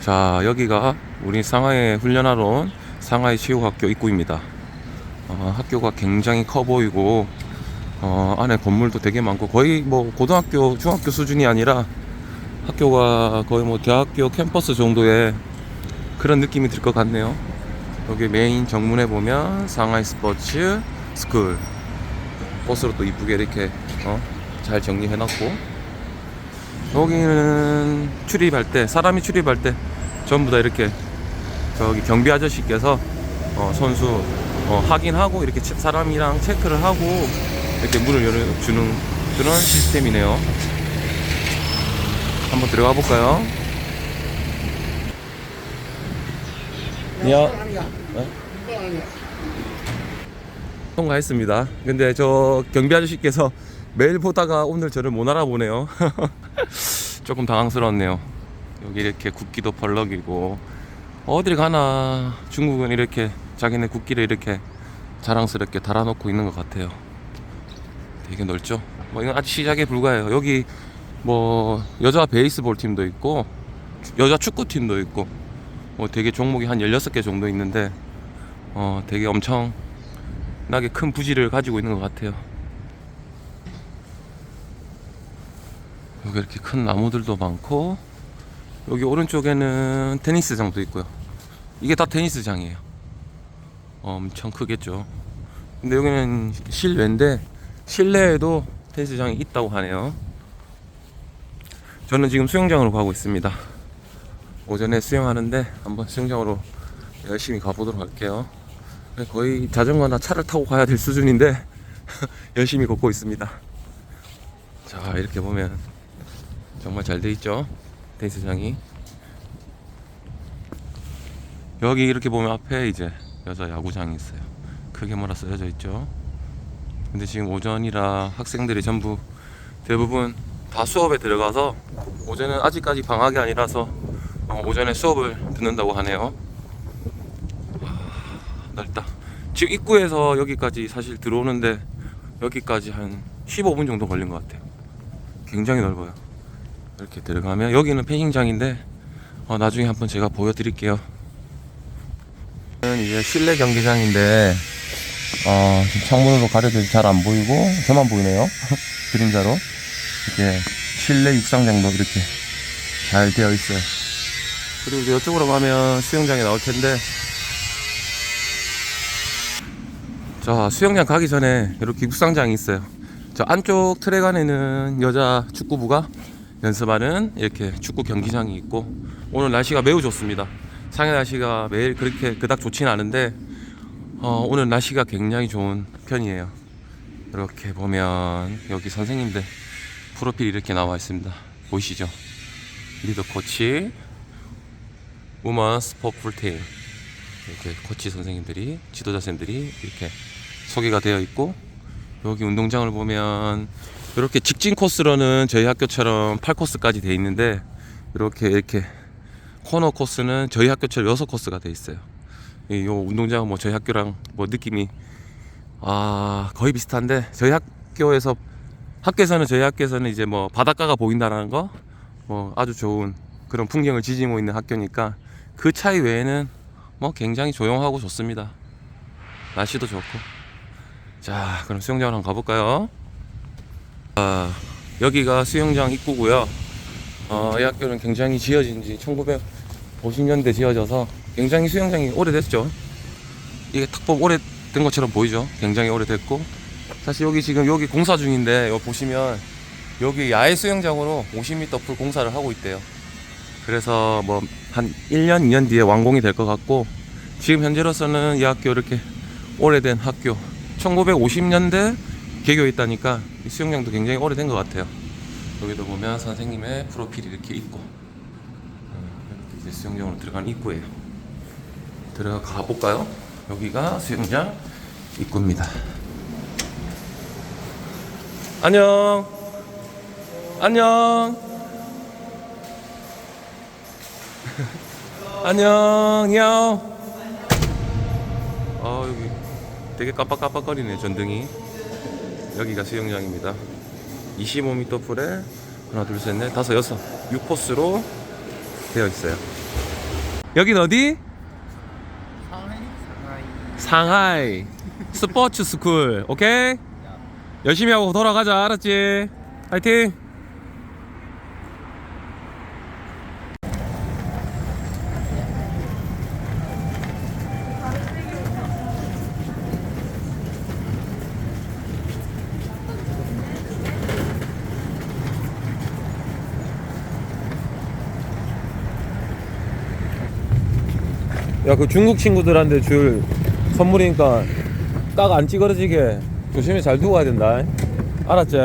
자, 여기가 우리 상하이 훈련하러 온 상하이 체육학교 입구입니다. 어, 학교가 굉장히 커 보이고, 어, 안에 건물도 되게 많고, 거의 뭐 고등학교, 중학교 수준이 아니라 학교가 거의 뭐 대학교 캠퍼스 정도의 그런 느낌이 들 것 같네요. 여기 메인 정문에 보면 상하이 스포츠 스쿨. 버스로 또 이쁘게 이렇게 어, 잘 정리해놨고, 여기는 출입할 때 사람이 출입할 때 전부 다 이렇게 저기 경비 아저씨께서 어, 선수 어, 확인하고 이렇게 체- 사람이랑 체크를 하고 이렇게 문을 열어주는 그런 시스템이네요. 한번 들어가 볼까요? 안녕. 통과했습니다. 근데 저 경비 아저씨께서 매일 보다가 오늘 저를 못 알아보네요. 조금 당황스러웠네요. 여기 이렇게 국기도 펄럭이고 어딜 가나 중국은 이렇게 자기네 국기를 이렇게 자랑스럽게 달아놓고 있는 것 같아요. 되게 넓죠? 뭐 이건 아직 시작에 불과해요. 여기 뭐 여자 베이스볼 팀도 있고 여자 축구 팀도 있고 뭐 되게 종목이 한 16개 정도 있는데 어 되게 엄청 나게 큰 부지를 가지고 있는 것 같아요. 여기 이렇게 큰 나무들도 많고 여기 오른쪽에는 테니스장도 있고요. 이게 다 테니스장이에요. 엄청 크겠죠. 근데 여기는 실외인데 실내에도 테니스장이 있다고 하네요. 저는 지금 수영장으로 가고 있습니다. 오전에 수영하는데 한번 수영장으로 열심히 가보도록 할게요. 거의 자전거나 차를 타고 가야 될 수준인데 열심히 걷고 있습니다. 자 이렇게 보면 정말 잘 돼 있죠 테니스장이 여기 이렇게 보면 앞에 이제 여자 야구장이 있어요. 크게 몰아 쓰여져 있죠. 근데 지금 오전이라 학생들이 전부 대부분 다 수업에 들어가서 오전은 아직까지 방학이 아니라서 어, 오전에 수업을 듣는다고 하네요. 넓다. 지금 입구에서 여기까지 사실 들어오는데 여기까지 한 15분 정도 걸린 것 같아요. 굉장히 넓어요. 이렇게 들어가면 여기는 패싱장인데 어, 나중에 한번 제가 보여드릴게요. 이제 실내 경기장인데 어, 창문으로 가려져 잘 안 보이고 저만 보이네요. 그림자로 이렇게 실내 육상장도 이렇게 잘 되어 있어요. 그리고 이제 이쪽으로 가면 수영장이 나올 텐데 자 수영장 가기 전에 이렇게 육상장이 있어요 저 안쪽 트랙 안에는 여자 축구부가 연습하는 이렇게 축구 경기장이 있고 오늘 날씨가 매우 좋습니다. 상해 날씨가 매일 그렇게 그닥 좋지는 않은데 어, 오늘 날씨가 굉장히 좋은 편이에요. 이렇게 보면 여기 선생님들 프로필 이렇게 나와 있습니다. 보이시죠? 리더 코치 우먼스 퍼플팀 이렇게 코치 선생님들이 지도자 선생님들이 이렇게 소개가 되어 있고 여기 운동장을 보면 이렇게 직진 코스로는 저희 학교처럼 8코스까지 되어 있는데 이렇게 이렇게 코너 코스는 저희 학교처럼 6코스가 되어 있어요. 이요 운동장은 뭐 저희 학교랑 뭐 느낌이 아 거의 비슷한데 저희 학교에서 학교에서는 저희 학교에서는 이제 뭐 바닷가가 보인다라는 거 뭐 아주 좋은 그런 풍경을 지지고 있는 학교니까 그 차이 외에는 뭐 굉장히 조용하고 좋습니다. 날씨도 좋고. 자, 그럼 수영장으로 한번 가볼까요? 아, 여기가 수영장 입구고요. 어, 이 학교는 굉장히 지어진 지 1950년대 지어져서 굉장히 수영장이 오래됐죠. 이게 탁 보면 오래된 것처럼 보이죠. 굉장히 오래됐고. 사실 여기 지금 여기 공사 중인데 여기 보시면 여기 야외 수영장으로 50m 풀 공사를 하고 있대요. 그래서 뭐 한 1년, 2년 뒤에 완공이 될 것 같고 지금 현재로서는 이 학교 이렇게 오래된 학교 1950년대 개교했다니까 이 수영장도 굉장히 오래된 것 같아요. 여기도 보면 선생님의 프로필이 이렇게 있고 어, 이제 수영장으로 들어가는 입구예요. 들어가 볼까요? 여기가 수영장 입구입니다. 안녕. 안녕. 안녕, 야. 아 여기 되게 깜빡깜빡거리네 전등이. 여기가 수영장입니다. 25m 풀에 하나, 둘, 셋, 넷, 다섯, 여섯, 6코스로 되어 있어요. 여긴 어디? 상하이. 스포츠 스쿨. 오케이? 열심히 하고 돌아가자. 알았지? 파이팅 야 그 중국 친구들한테 줄 선물이니까 딱 안 찌그러지게 조심히 잘 두고 가야 된다 알았지?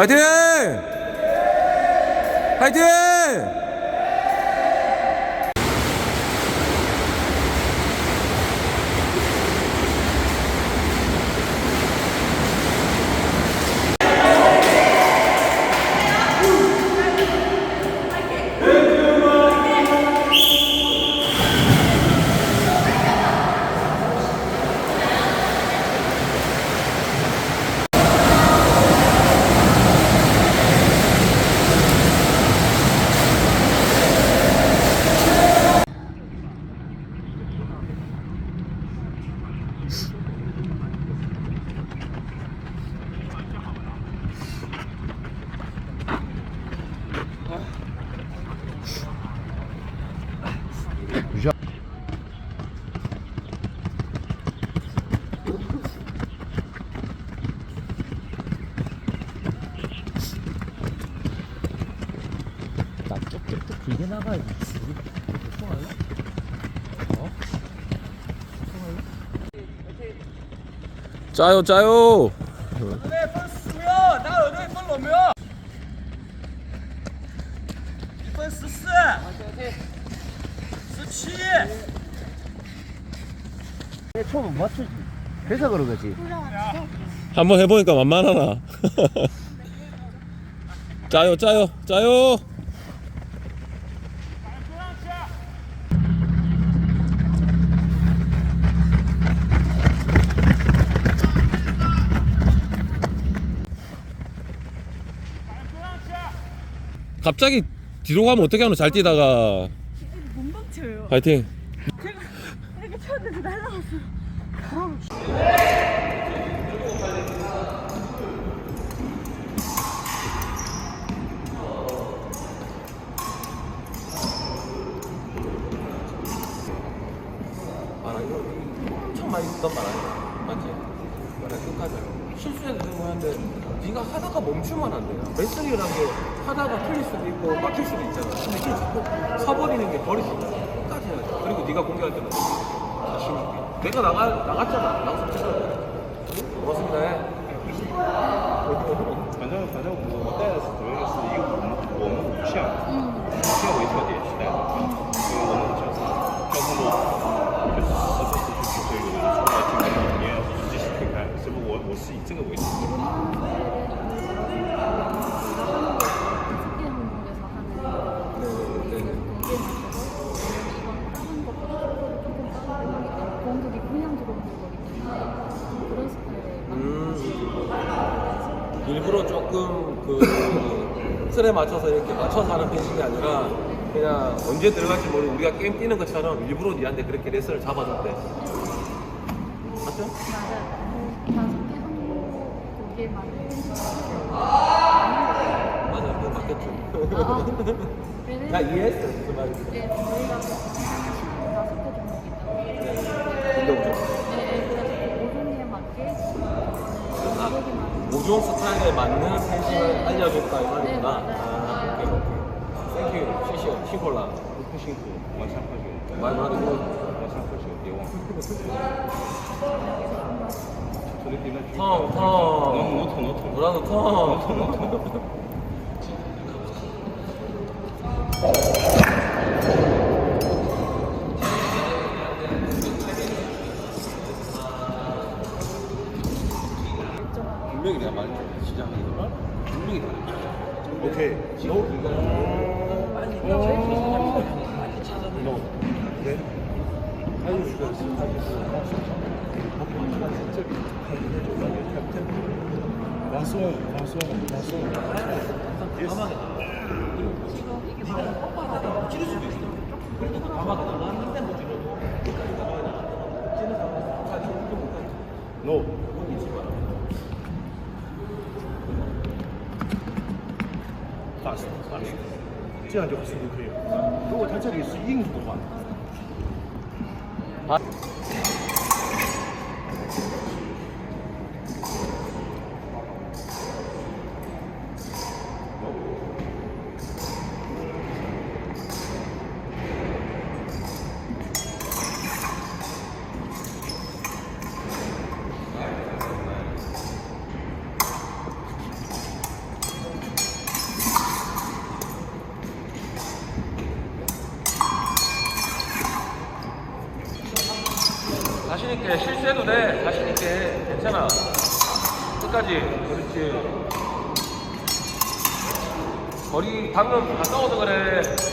파이팅! 파이팅! 길게 나가야지. 짜요 짜요 처음 맞추지. 그래서 그런 거지. 한번 해보니까 만만하나 짜요 짜요 짜요 갑자기 뒤로 가면 어떻게 하노 잘 뛰다가 못 멈춰요. 파이팅 이렇게 쳤는데 날아갔어. 아, 이거 엄청 많이 듣던 말 아니야? 맞지? 말해 끝까지. 실수해도 되는 거였는데 네가 하다가 멈출만 한데요. 레슬링이란 게 하다가 틀릴 수도 있고 막힐 수도 있잖아 근데 그걸 자꾸 사버리는 게 버릴 수 있다 끝까지 해야 돼. 그리고 네가 공격할 때는 자신 있게 내가 나가, 나갔잖아. 나가서 찍어야 돼. 고맙습니다. 네. 반장은 반장은 뭐 어때야 했어 도영이었어 이거 뭐, 뭐, 뭐, 뭐 무시야. 무시하고 음. 있어야 돼. 그 틀에 맞춰서 이렇게 맞춰서 하는 펜싱이 아니라 그냥 언제 들어갈지 모르고 우리가 게임 뛰는 것처럼 일부러 니한테 그렇게 레슨을 잡아줬대. 맞죠? 맞아요. 그 다섯 개 하고 두개 맞는 맞아, 그거 맞겠죠. 아, 나 이해했어, 무슨 말인지. 네, 저희가 우종 스타일에 맞는 팬심을 알려줬다 이 말이구나. 네, 아, 오케이, 오케이. 땡큐, 시시오, 시골라. 푸싱크, 마찬가지요. 말 말이고. 마찬가지요, 예원. 텅, 텅. 너무 노트, 노트. 뭐라도 텅. 노트, 노트. 분명히 말했잖아 오케이. 찾아내 너. 그래? 방송, 방송. 가만히 네가 뻔뻔하다가 찌를 수도 있어 나는 힘든 거 찌르도 끝까지 나가 찌는 사람은 끝까지 힘도 못하지 No. 八十，八十，这样就四十可以了。如果它这里是印度的话。 거리 방금 가까워서 그래.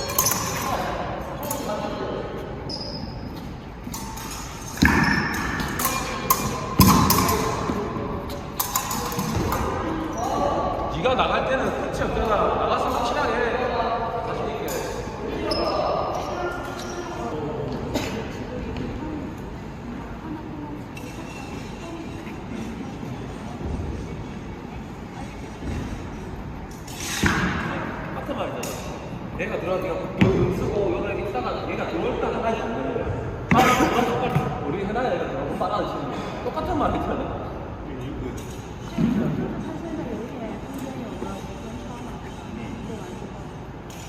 해나야 얘가 너무 빨아지는 거야. 똑같은 말이잖아.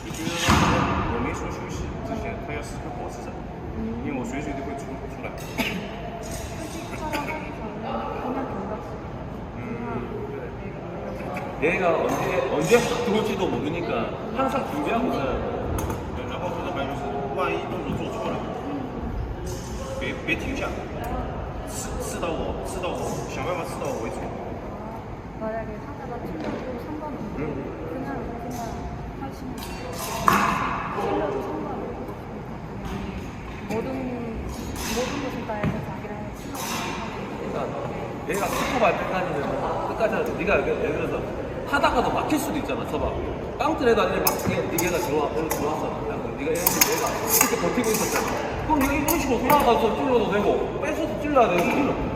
就觉得我没说休息之前，他要时刻保持着，因为我随时都会出出来。 얘가 언제 언제 확 들어올지도 모르니까 항상 준비하고 있어야 돼. 然后说的还有就是，万一动作做错了，别别停下， 刺刺到我，刺到我，想办法刺到我为止。 만약에 상대가 틀려도 상관없고 그냥 그냥 하시면 돼요. 틀려도 상관없고 그냥 모든 모든 것을 다 해서 자기랑 친하게 그러니까 얘가 스코 말 때까지는 끝까지 하는 거야. 네가 예를 들어서 하다가도 막힐 수도 있잖아. 서봐. 깡트레도 아니라 막히게 네가 들어와, 오늘 들어왔어. 야, 그럼 네가 얘한테 내가 이렇게 버티고 있었잖아. 그럼 얘가 이런 식으로 돌아가서 찔러도 되고 뺏어도 찔러야 되고